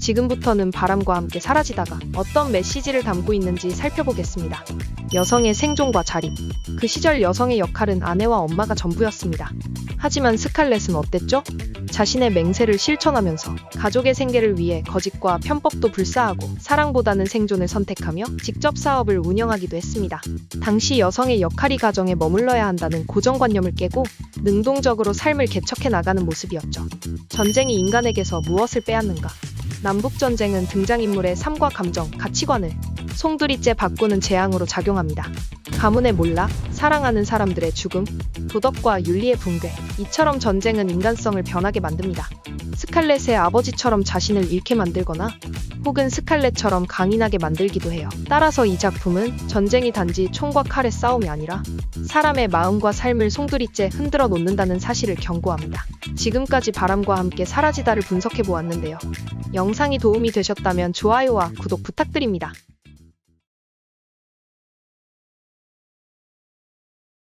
지금부터는 바람과 함께 사라지다가 어떤 메시지를 담고 있는지 살펴보겠습니다. 여성의 생존과 자립. 그 시절 여성의 역할은 아내와 엄마가 전부였습니다. 하지만 스칼렛은 어땠죠? 자신의 맹세를 실천하면서 가족의 생계를 위해 거짓과 편법도 불사하고 사랑보다는 생존을 선택하며 직접 사업을 운영하기도 했습니다. 당시 여성의 역할이 가정에 머물러야 한다는 고정관념을 깨고 능동적으로 삶을 개척해 나가는 모습이었죠. 전쟁이 인간에게서 무엇을 빼앗는가? 남북전쟁은 등장인물의 삶과 감정, 가치관을 송두리째 바꾸는 재앙으로 작용합니다. 가문의 몰락, 사랑하는 사람들의 죽음, 도덕과 윤리의 붕괴. 이처럼 전쟁은 인간성을 변하게 만듭니다. 스칼렛의 아버지처럼 자신을 잃게 만들거나 혹은 스칼렛처럼 강인하게 만들기도 해요. 따라서 이 작품은 전쟁이 단지 총과 칼의 싸움이 아니라 사람의 마음과 삶을 송두리째 흔들어 놓는다는 사실을 경고합니다. 지금까지 바람과 함께 사라지다를 분석해 보았는데요. 영상이 도움이 되셨다면 좋아요와 구독 부탁드립니다.